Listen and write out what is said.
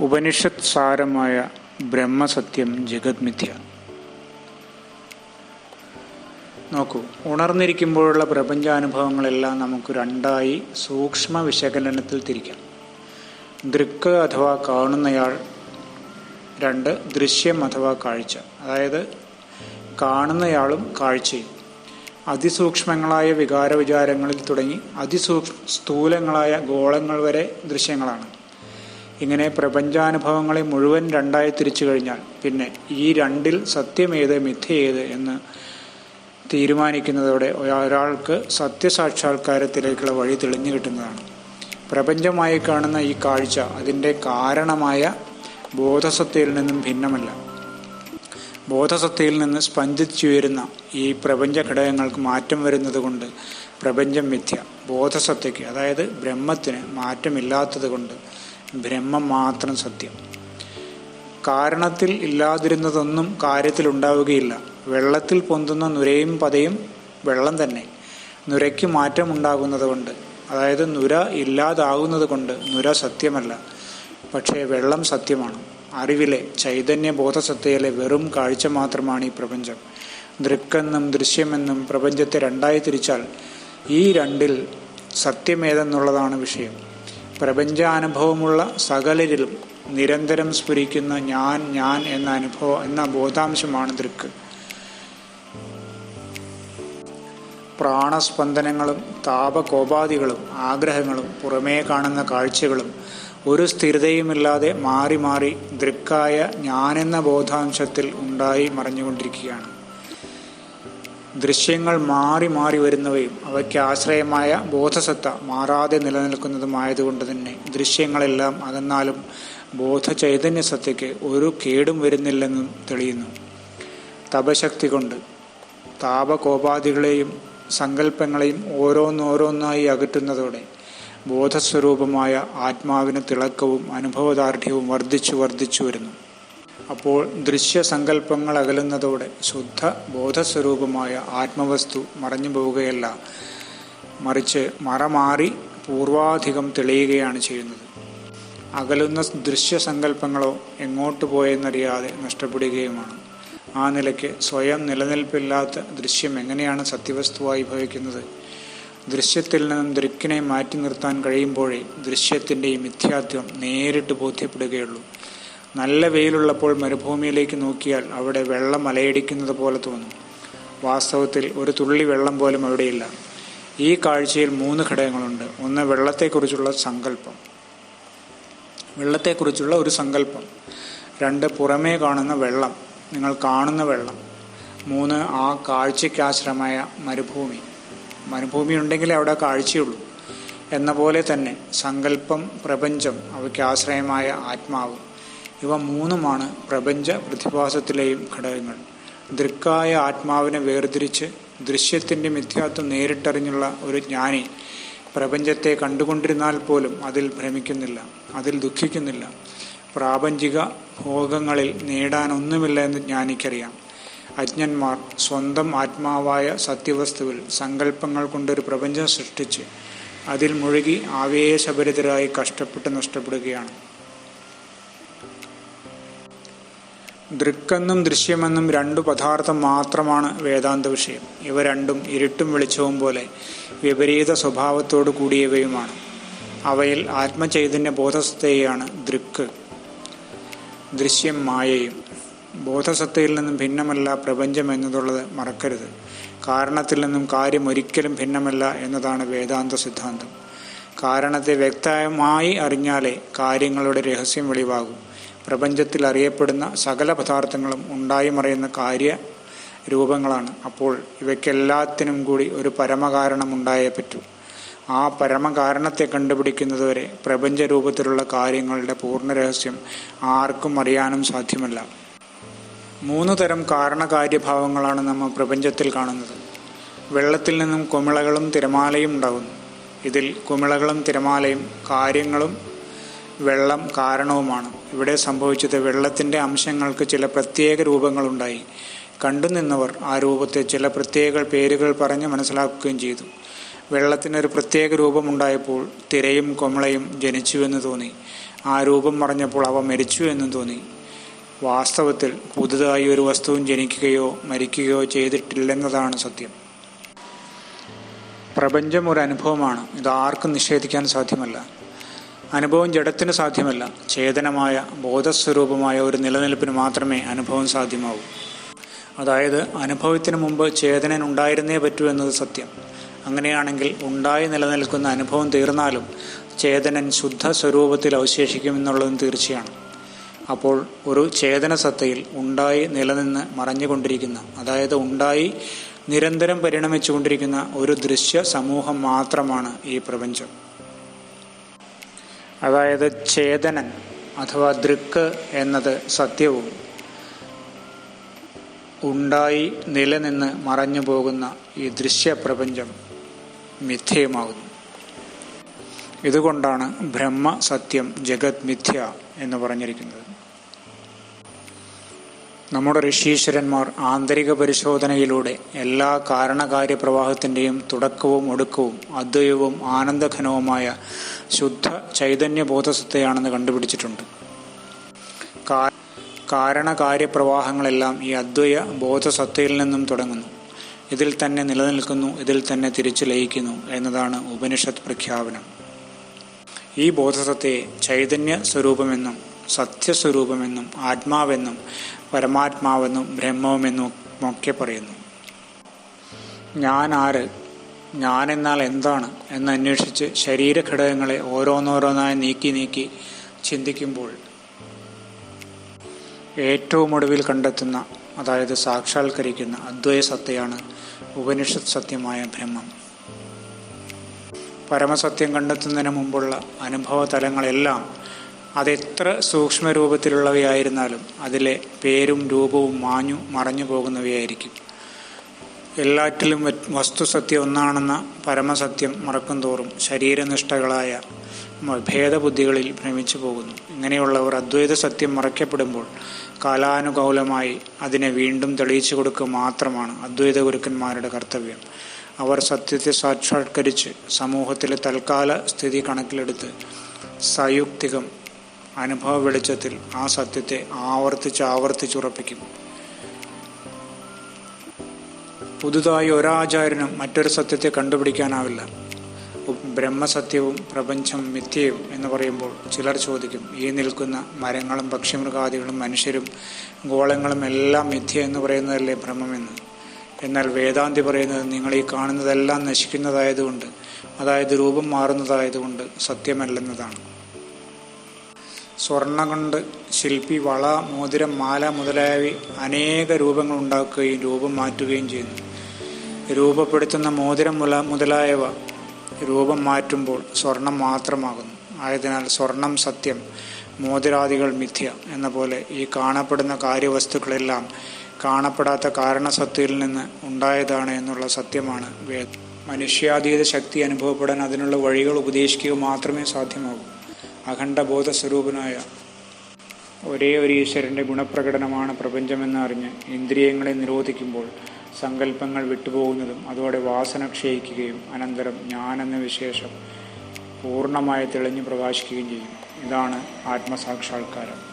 ഉപനിഷത് സാരമായ ബ്രഹ്മസത്യം ജഗത് മിഥ്യ നോക്കൂ ഉണർന്നിരിക്കുമ്പോഴുള്ള പ്രപഞ്ചാനുഭവങ്ങളെല്ലാം നമുക്ക് രണ്ടായി സൂക്ഷ്മ വിശകലനത്തിൽ തിരിക്കാം. ദൃക്ക് അഥവാ കാണുന്നയാൾ രണ്ട് ദൃശ്യം അഥവാ കാഴ്ച. അതായത് കാണുന്നയാളും കാഴ്ചയും. അതിസൂക്ഷ്മങ്ങളായ വികാര വിചാരങ്ങളിൽ തുടങ്ങി അതിസൂക്ഷ്മ സ്ഥൂലങ്ങളായ ഗോളങ്ങൾ വരെ ദൃശ്യങ്ങളാണ്. ഇങ്ങനെ പ്രപഞ്ചാനുഭവങ്ങളെ മുഴുവൻ രണ്ടായി തിരിച്ചു കഴിഞ്ഞാൽ പിന്നെ ഈ രണ്ടിൽ സത്യമേത് മിഥ്യയേത് എന്ന് തീരുമാനിക്കുന്നതോടെ ഒരാൾക്ക് സത്യസാക്ഷാത്കാരത്തിലേക്കുള്ള വഴി തെളിഞ്ഞു കിട്ടുന്നതാണ്. പ്രപഞ്ചമായി കാണുന്ന ഈ കാഴ്ച അതിന്റെ കാരണമായ ബോധസത്തയിൽ നിന്നും ഭിന്നമല്ല. ബോധസത്തയിൽ നിന്ന് സ്പന്ദിച്ചുയരുന്ന ഈ പ്രപഞ്ച ഘടകങ്ങൾക്ക് മാറ്റം വരുന്നത് കൊണ്ട് പ്രപഞ്ചം മിഥ്യ ബോധസത്തയ്ക്ക് അതായത് ബ്രഹ്മത്തിന് മാറ്റമില്ലാത്തത് കൊണ്ട് ബ്രഹ്മം മാത്രം സത്യം. കാരണത്തിൽ ഇല്ലാതിരുന്നതൊന്നും കാര്യത്തിൽ ഉണ്ടാവുകയില്ല. വെള്ളത്തിൽ പൊന്തുന്ന നുരയും പതയും വെള്ളം തന്നെ. നുരയ്ക്ക് മാറ്റമുണ്ടാകുന്നത് കൊണ്ട് അതായത് നുര ഇല്ലാതാകുന്നത് കൊണ്ട് നുര സത്യമല്ല. പക്ഷേ വെള്ളം സത്യമാണ്. അറിവിലെ ചൈതന്യ ബോധസത്തയിലെ വെറും കാഴ്ച മാത്രമാണ് ഈ പ്രപഞ്ചം. ദൃക്കെന്നും ദൃശ്യമെന്നും പ്രപഞ്ചത്തെ രണ്ടായി തിരിച്ചാൽ ഈ രണ്ടിൽ സത്യമേതെന്നുള്ളതാണ് വിഷയം. പ്രപഞ്ചാനുഭവമുള്ള സകലരിലും നിരന്തരം സ്ഫുരിക്കുന്ന ഞാൻ ഞാൻ എന്ന അനുഭവം എന്ന ബോധാംശമാണ് ദൃക്ക്. പ്രാണസ്പന്ദനങ്ങളും താപകോപാധികളും ആഗ്രഹങ്ങളും പുറമേ കാണുന്ന കാഴ്ചകളും ഒരു സ്ഥിരതയുമില്ലാതെ മാറി മാറി ദൃക്കായ ഞാനെന്ന ബോധാംശത്തിൽ ഉണ്ടായി മറഞ്ഞുകൊണ്ടിരിക്കുകയാണ്. ദൃശ്യങ്ങൾ മാറി മാറി വരുന്നവയും അവയ്ക്ക് ആശ്രയമായ ബോധസത്ത മാറാതെ നിലനിൽക്കുന്നതുമായതുകൊണ്ട് തന്നെ ദൃശ്യങ്ങളെല്ലാം അതെന്നാലും ബോധ ചൈതന്യ സത്തയ്ക്ക് ഒരു കേടും വരുന്നില്ലെന്നും തെളിയുന്നു. തപശക്തി കൊണ്ട് താപകോപാധികളെയും സങ്കല്പങ്ങളെയും ഓരോന്നോരോന്നായി അകറ്റുന്നതോടെ ബോധസ്വരൂപമായ ആത്മാവിന് തിളക്കവും അനുഭവദാർഢ്യവും വർദ്ധിച്ചു വർദ്ധിച്ചു വരുന്നു. അപ്പോൾ ദൃശ്യസങ്കല്പങ്ങൾ അകലുന്നതോടെ ശുദ്ധ ബോധസ്വരൂപമായ ആത്മവസ്തു മറഞ്ഞു പോവുകയല്ല. മറിച്ച് മറമാറി പൂർവാധികം തെളിയുകയാണ് ചെയ്യുന്നത്. അകലുന്ന ദൃശ്യസങ്കല്പങ്ങളോ എങ്ങോട്ട് പോയെന്നറിയാതെ നഷ്ടപ്പെടുകയുമാണ്. ആ നിലയ്ക്ക് സ്വയം നിലനിൽപ്പില്ലാത്ത ദൃശ്യം എങ്ങനെയാണ് സത്യവസ്തുവായി ഭവിക്കുന്നത്? ദൃശ്യത്തിൽ നിന്നും ദൃക്കിനെ മാറ്റി നിർത്താൻ കഴിയുമ്പോഴേ ദൃശ്യത്തിന്റെ ഈ മിഥ്യാത്വം നേരിട്ട് ബോധ്യപ്പെടുകയുള്ളൂ. നല്ല വെയിലുള്ളപ്പോൾ മരുഭൂമിയിലേക്ക് നോക്കിയാൽ അവിടെ വെള്ളം അലയടിക്കുന്നത് പോലെ തോന്നും. വാസ്തവത്തിൽ ഒരു തുള്ളി വെള്ളം പോലും അവിടെയില്ല. ഈ കാഴ്ചയിൽ മൂന്ന് ഘടകങ്ങളുണ്ട്. ഒന്ന് വെള്ളത്തെക്കുറിച്ചുള്ള സങ്കല്പം. വെള്ളത്തെക്കുറിച്ചുള്ള ഒരു സങ്കല്പം. രണ്ട് പുറമേ കാണുന്ന വെള്ളം. നിങ്ങൾ കാണുന്ന വെള്ളം. മൂന്ന് ആ കാഴ്ചയ്ക്കാശ്രമായ മരുഭൂമി. മരുഭൂമി ഉണ്ടെങ്കിലേ അവിടെ കാഴ്ചയുള്ളൂ. എന്ന പോലെ തന്നെ സങ്കല്പം പ്രപഞ്ചം അവയ്ക്ക് ആശ്രയമായ ആത്മാവ്. ഇവ മൂന്നുമാണ് പ്രപഞ്ച പ്രതിഭാസത്തിലെയും ഘടകങ്ങൾ. ദൃക്കായ ആത്മാവിനെ വേർതിരിച്ച് ദൃശ്യത്തിന്റെ മിഥ്യാത്വം നേരിട്ടറിഞ്ഞുള്ള ഒരു ജ്ഞാനി പ്രപഞ്ചത്തെ കണ്ടുകൊണ്ടിരുന്നാൽ പോലും അതിൽ ഭ്രമിക്കുന്നില്ല അതിൽ ദുഃഖിക്കുന്നില്ല. പ്രാപഞ്ചിക ഭോഗങ്ങളിൽ നേടാനൊന്നുമില്ല എന്ന് ജ്ഞാനിക്കറിയാം. അജ്ഞന്മാർ സ്വന്തം ആത്മാവായ സത്യവസ്തുവിൽ സങ്കല്പങ്ങൾ കൊണ്ടൊരു പ്രപഞ്ചം സൃഷ്ടിച്ച് അതിൽ മുഴുകി ആവേശഭരിതരായി കഷ്ടപ്പെട്ട് നഷ്ടപ്പെടുകയാണ്. ദൃക്കെന്നും ദൃശ്യമെന്നും രണ്ടു പദാർത്ഥം മാത്രമാണ് വേദാന്ത വിഷയം. ഇവ രണ്ടും ഇരുട്ടും വെളിച്ചവും പോലെ വിപരീത സ്വഭാവത്തോടു കൂടിയവയുമാണ്. അവയിൽ ആത്മചൈതന്യ ബോധസത്തയാണ് ദൃക്ക്. ദൃശ്യം മായയും. ബോധസത്തയിൽ നിന്നും ഭിന്നമല്ല പ്രപഞ്ചം എന്നതുള്ളത് മറക്കരുത്. കാരണത്തിൽ നിന്നും കാര്യം ഒരിക്കലും ഭിന്നമല്ല എന്നതാണ് വേദാന്ത സിദ്ധാന്തം. കാരണത്തെ വ്യക്തമായി അറിഞ്ഞാലേ കാര്യങ്ങളുടെ രഹസ്യം വെളിവാകും. പ്രപഞ്ചത്തിൽ അറിയപ്പെടുന്ന സകല പദാർത്ഥങ്ങളും ഉണ്ടായി മറയുന്ന കാര്യ രൂപങ്ങളാണ്. അപ്പോൾ ഇവയ്ക്കെല്ലാത്തിനും കൂടി ഒരു പരമകാരണം ഉണ്ടായേ പറ്റൂ. ആ പരമകാരണത്തെ കണ്ടുപിടിക്കുന്നതുവരെ പ്രപഞ്ച രൂപത്തിലുള്ള കാര്യങ്ങളുടെ പൂർണ രഹസ്യം ആർക്കും അറിയാനും സാധ്യമല്ല. മൂന്ന് തരം കാരണകാര്യഭാവങ്ങളാണ് നമ്മൾ പ്രപഞ്ചത്തിൽ കാണുന്നത്. വെള്ളത്തിൽ നിന്നും കുമിളകളും തിരമാലയും ഉണ്ടാകുന്നു. ഇതിൽ കുമിളകളും തിരമാലയും കാര്യങ്ങളും വെള്ളം കാരണവുമാണ്. ഇവിടെ സംഭവിച്ചത് വെള്ളത്തിന്റെ അംശങ്ങൾക്ക് ചില പ്രത്യേക രൂപങ്ങളുണ്ടായി. കണ്ടുനിന്നവർ ആ രൂപത്തെ ചില പ്രത്യേക പേരുകൾ പറഞ്ഞ് മനസ്സിലാക്കുകയും ചെയ്തു. വെള്ളത്തിനൊരു പ്രത്യേക രൂപമുണ്ടായപ്പോൾ തിരയും കൊമളയും ജനിച്ചുവെന്ന് തോന്നി. ആ രൂപം മറഞ്ഞപ്പോൾ അവ മരിച്ചു എന്നും തോന്നി. വാസ്തവത്തിൽ പുതുതായി ഒരു വസ്തുവും ജനിക്കുകയോ മരിക്കുകയോ ചെയ്തിട്ടില്ലെന്നതാണ് സത്യം. പ്രപഞ്ചം ഒരു അനുഭവമാണ്. ഇത് ആർക്കും നിഷേധിക്കാൻ സാധ്യമല്ല. അനുഭവം ജഡത്തിന് സാധ്യമല്ല. ചേതനമായ ബോധസ്വരൂപമായ ഒരു നിലനിൽപ്പിന് മാത്രമേ അനുഭവം സാധ്യമാവൂ. അതായത് അനുഭവത്തിന് മുമ്പ് ചേതനൻ ഉണ്ടായിരുന്നേ പറ്റൂ എന്നത് സത്യം. അങ്ങനെയാണെങ്കിൽ ഉണ്ടായി നിലനിൽക്കുന്ന അനുഭവം തീർന്നാലും ചേതനൻ ശുദ്ധ സ്വരൂപത്തിൽ അവശേഷിക്കുമെന്നുള്ളതും തീർച്ചയാണ്. അപ്പോൾ ഒരു ചേതന സത്തയിൽ ഉണ്ടായി നിലനിന്ന് മറഞ്ഞുകൊണ്ടിരിക്കുന്ന അതായത് ഉണ്ടായി നിരന്തരം പരിണമിച്ചുകൊണ്ടിരിക്കുന്ന ഒരു ദൃശ്യ സമൂഹം മാത്രമാണ് ഈ പ്രപഞ്ചം. അതായത് ചേതനൻ അഥവാ ദൃക്ക് എന്നത് സത്യവും ഉണ്ടായി നിലനിന്ന് മറഞ്ഞു പോകുന്ന ഈ ദൃശ്യപ്രപഞ്ചം മിഥ്യയുമാകുന്നു. ഇതുകൊണ്ടാണ് ബ്രഹ്മ സത്യം ജഗത് മിഥ്യ എന്ന് പറഞ്ഞിരിക്കുന്നത്. നമ്മുടെ ഋഷീശ്വരന്മാർ ആന്തരിക പരിശോധനയിലൂടെ എല്ലാ കാരണകാര്യ പ്രവാഹത്തിന്റെയും തുടക്കവും ഒടുക്കവും അദ്വൈതവും ആനന്ദഘനവുമായ ശുദ്ധ ചൈതന്യ ചൈതന്യബോധസത്തെയാണെന്ന് കണ്ടുപിടിച്ചിട്ടുണ്ട്. കാരണകാര്യപ്രവാഹങ്ങളെല്ലാം ഈ അദ്വയ ബോധസത്തയിൽ നിന്നും തുടങ്ങുന്നു. ഇതിൽ തന്നെ നിലനിൽക്കുന്നു ഇതിൽ തന്നെ തിരിച്ചു ലയിക്കുന്നു എന്നതാണ് ഉപനിഷത്ത് പ്രഖ്യാപനം. ഈ ബോധസത്തയെ ചൈതന്യ സ്വരൂപമെന്നും സത്യസ്വരൂപമെന്നും ആത്മാവെന്നും പരമാത്മാവെന്നും ബ്രഹ്മവുമെന്നും ഒക്കെ പറയുന്നു. ഞാൻ ആര് ഞാൻ എന്നാൽ എന്താണ്? എന്ന് അന്വേഷിച്ച് ശരീരഘടകങ്ങളെ ഓരോന്നോരോന്നായി നീക്കി നീക്കി ചിന്തിക്കുമ്പോൾ ഏറ്റവും ഒടുവിൽ കണ്ടെത്തുന്ന അതായത് സാക്ഷാത്കരിക്കുന്ന അദ്വൈ സത്തയാണ് ഉപനിഷത് സത്യമായ ബ്രഹ്മം. പരമസത്യം കണ്ടെത്തുന്നതിന് മുമ്പുള്ള അനുഭവ തലങ്ങളെല്ലാം അതെത്ര സൂക്ഷ്മരൂപത്തിലുള്ളവയായിരുന്നാലും അതിലെ പേരും രൂപവും മാഞ്ഞു മറഞ്ഞു പോകുന്നവയായിരിക്കും. എല്ലാറ്റിലും വസ്തുസത്യം ഒന്നാണെന്ന പരമസത്യം മറക്കും തോറും ശരീരനിഷ്ഠകളായ ഭേദബുദ്ധികളിൽ ഭ്രമിച്ചു പോകുന്നു. ഇങ്ങനെയുള്ളവർ അദ്വൈത സത്യം മറയ്ക്കപ്പെടുമ്പോൾ കാലാനുകൂലമായി അതിനെ വീണ്ടും തെളിയിച്ചു കൊടുക്കുക മാത്രമാണ് അദ്വൈത ഗുരുക്കന്മാരുടെ കർത്തവ്യം. അവർ സത്യത്തെ സാക്ഷാത്കരിച്ച് സമൂഹത്തിലെ തൽക്കാല സ്ഥിതി കണക്കിലെടുത്ത് സയുക്തികം അനുഭവ വെളിച്ചത്തിൽ ആ സത്യത്തെ ആവർത്തിച്ച് ആവർത്തിച്ചുറപ്പിക്കും പുതുതായി ഒരാചാര്യനും മറ്റൊരു സത്യത്തെ കണ്ടുപിടിക്കാനാവില്ല. ബ്രഹ്മസത്യവും പ്രപഞ്ചം മിഥ്യയും എന്ന് പറയുമ്പോൾ ചിലർ ചോദിക്കും ഈ നിൽക്കുന്ന മരങ്ങളും പക്ഷിമൃഗാദികളും മനുഷ്യരും ഗോളങ്ങളും എല്ലാം മിഥ്യ എന്ന് പറയുന്നതല്ലേ ഭ്രമമെന്ന് എന്നാൽ വേദാന്തി പറയുന്നത് നിങ്ങൾ ഈ കാണുന്നതെല്ലാം നശിക്കുന്നതായതുകൊണ്ട് അതായത് രൂപം മാറുന്നതായതുകൊണ്ട് സത്യമല്ലെന്നതാണ്. സ്വർണ കൊണ്ട് ശില്പി വള മോതിരം മാല മുതലായവ അനേക രൂപങ്ങൾ ഉണ്ടാക്കുകയും രൂപം മാറ്റുകയും ചെയ്യുന്നു രൂപപ്പെടുത്തുന്ന മോതിരം മുല മുതലായവ രൂപം മാറ്റുമ്പോൾ സ്വർണം മാത്രമാകുന്നു. ആയതിനാൽ സ്വർണം സത്യം മോതിരാദികൾ മിഥ്യ എന്ന പോലെ ഈ കാണപ്പെടുന്ന കാര്യവസ്തുക്കളെല്ലാം കാണപ്പെടാത്ത കാരണസത്യയിൽ നിന്ന് ഉണ്ടായതാണ് എന്നുള്ള സത്യമാണ് വേദം. മനുഷ്യാതീത ശക്തി അനുഭവപ്പെടാൻ അതിനുള്ള വഴികൾ ഉപദേശിക്കുക മാത്രമേ സാധ്യമാകൂ. അഖണ്ഡബോധ സ്വരൂപനായ ഒരേ ഒരു ഈശ്വരന്റെ ഗുണപ്രകടനമാണ് പ്രപഞ്ചമെന്ന് അറിഞ്ഞ് ഇന്ദ്രിയങ്ങളെ നിരോധിക്കുമ്പോൾ സങ്കല്പങ്ങൾ വിട്ടുപോകുന്നതും അതോടെ വാസന ക്ഷയിക്കുകയും അനന്തരം ഞാനെന്ന വിശേഷം പൂർണമായി തെളിഞ്ഞു പ്രകാശിക്കുകയും ചെയ്യും. ഇതാണ് ആത്മസാക്ഷാത്കാരം.